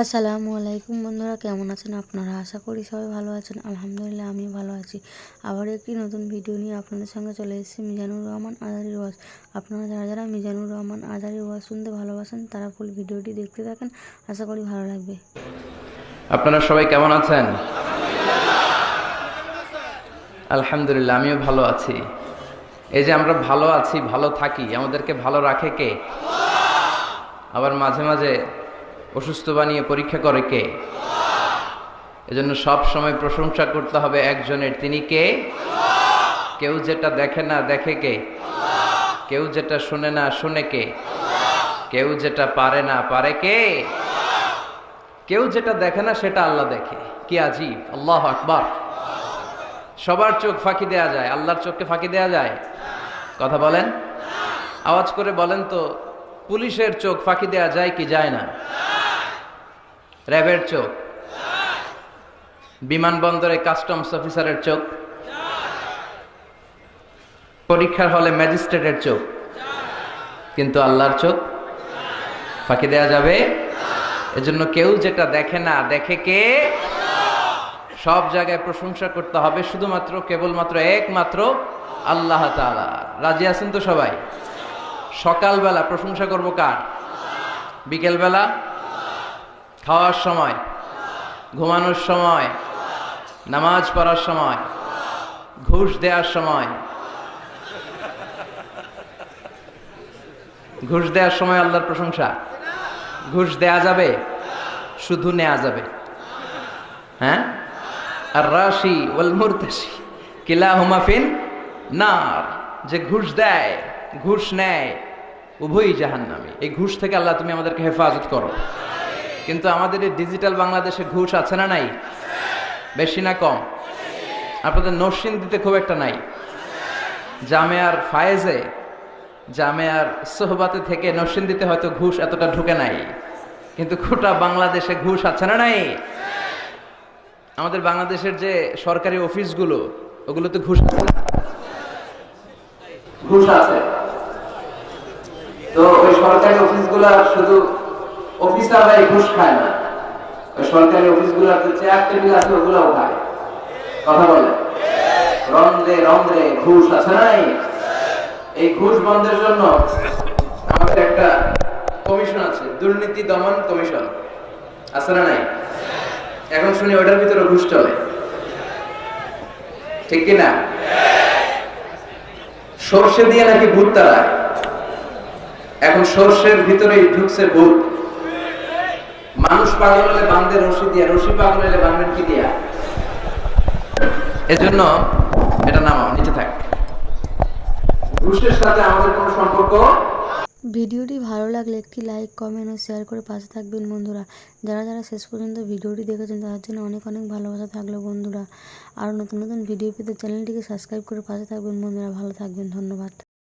আসসালামু আলাইকুম বন্ধুরা, কেমন আছেন আপনারা? আশা করি সবাই ভালো আছেন। আলহামদুলিল্লাহ আমি ভালো আছি। আবার একটি নতুন ভিডিও নিয়ে আপনাদের সঙ্গে চলে এসেছি, মিজানুর রহমান আজারি ওয়াজ। আপনারা যারা যারা মিজানুর রহমান আজারি ওয়াজ শুনতে ভালোবাসেন, তারা ফুল ভিডিওটি দেখতে থাকেন। আশা করি ভালো লাগবে। আপনারা সবাই কেমন আছেন? আলহামদুলিল্লাহ, আমিও ভালো আছি। এই যে আমরা ভালো আছি, ভালো থাকি, আমাদেরকে ভালো রাখে কে? আবার মাঝে মাঝে অসুস্থ বানিয়ে পরীক্ষা করে কে? এজন্য সব সময় প্রশংসা করতে হবে একজনের। তিনি কে? কেউ যেটা দেখে না, দেখে কে? কেউ যেটা শুনে না, শুনে কে? কেউ যেটা পারে না, পারে কে? কেউ যেটা দেখে না, সেটা আল্লাহ দেখে। কি আজীব। আল্লাহ আকবার। সবার চোখ ফাঁকি দেয়া যায়। আল্লাহর চোখকে ফাঁকি দেয়া যায়? কথা বলেন। আওয়াজ করে বলেন তো, পুলিশের চোখ ফাঁকি দেয়া যায় কি যায় না? র্যাবের চোখ। বিমানবন্দরে কাস্টমস অফিসারের চোখ। পরীক্ষার হলে ম্যাজিস্ট্রেটের চোখ। কিন্তু আল্লাহর চোখ। ফাঁকি দেয়া যাবে? এজন্য কেউ যেটা দেখে না, দেখে কে? সব জায়গায় প্রশংসা করতে হবে শুধুমাত্র, কেবলমাত্র একমাত্র আল্লাহ তাআলা। রাজি আছেন তো সবাই? সকালবেলা প্রশংসা করব কার? বিকেলবেলা? খাওয়ার সময়, ঘুমানোর সময়, নামাজ পড়ার সময়, ঘুষ দেওয়ার সময়। ঘুষ দেওয়ার সময় আল্লাহর প্রশংসা। ঘুষ দেয়া যাবে, শুধু নেওয়া যাবে। হ্যাঁ? আর রাশি ওয়াল মুরতাশি কিলা হুমাফিন নার। যে ঘুষ দেয়, ঘুষ নেয়, উভয়ই জাহান্নামী। এই ঘুষ থেকে আল্লাহ তুমি আমাদেরকে হেফাজত করো। কিন্তু আমাদের এই ডিজিটাল বাংলাদেশে ঘুষ আছে না নাই? বেশি না কম? আপনাদের নসিন দিতে খুব একটা নাই? জামেয়ার ফায়েজে, জামেয়ার সোহবাতে থেকে নসিন দিতে হয়তো ঘুষ এতটা ঢুকে নাই। কিন্তু গোটা বাংলাদেশে ঘুষ আছে না নাই? আমাদের বাংলাদেশের যে সরকারি অফিসগুলো, ওগুলোতে ঘুষ আছে? ঘুষ আছে। তো ওই সরকারি অফিসগুলো শুধু অফিসাররাই ঘুষ খায় না। সরকারি অফিসগুলোতে চেয়ার টেবিল আছে, ওগুলোও খায়। কথা বলে? রন্ধ্রে রন্ধ্রে ঘুষ আছে নাই এই ঘুষ বন্ধের জন্য আমাদের একটা কমিশন আছে, দুর্নীতি দমন কমিশন। আছে না নাই? এখন শুনি ওটার ভিতরে ঘুষ চলে। ঠিক কি না? সর্ষে দিয়ে নাকি ভূত তাড়ায়। এখন সর্ষের ভিতরেই ঢুকছে ভূত। মানুষ পাগল হলে বান্ধে রশি দিয়া, রশি পাগল হলে কি দিয়া? এজন্য এটা নামাও, নিচে থাক। ঘুষের সাথে আমাদের কোনো সম্পর্ক? ভিডিওটি ভালো লাগলে একটি লাইক, কমেন্ট ও শেয়ার করে পাশে থাকবেন বন্ধুরা। যারা যারা শেষ পর্যন্ত ভিডিওটি দেখেছেন, তাদের জন্য অনেক অনেক ভালোবাসা থাকল বন্ধুরা। আর নতুন নতুন ভিডিও পেতে চ্যানেলটিকে সাবস্ক্রাইব করে পাশে থাকবেন বন্ধুরা। ভালো থাকবেন, ধন্যবাদ।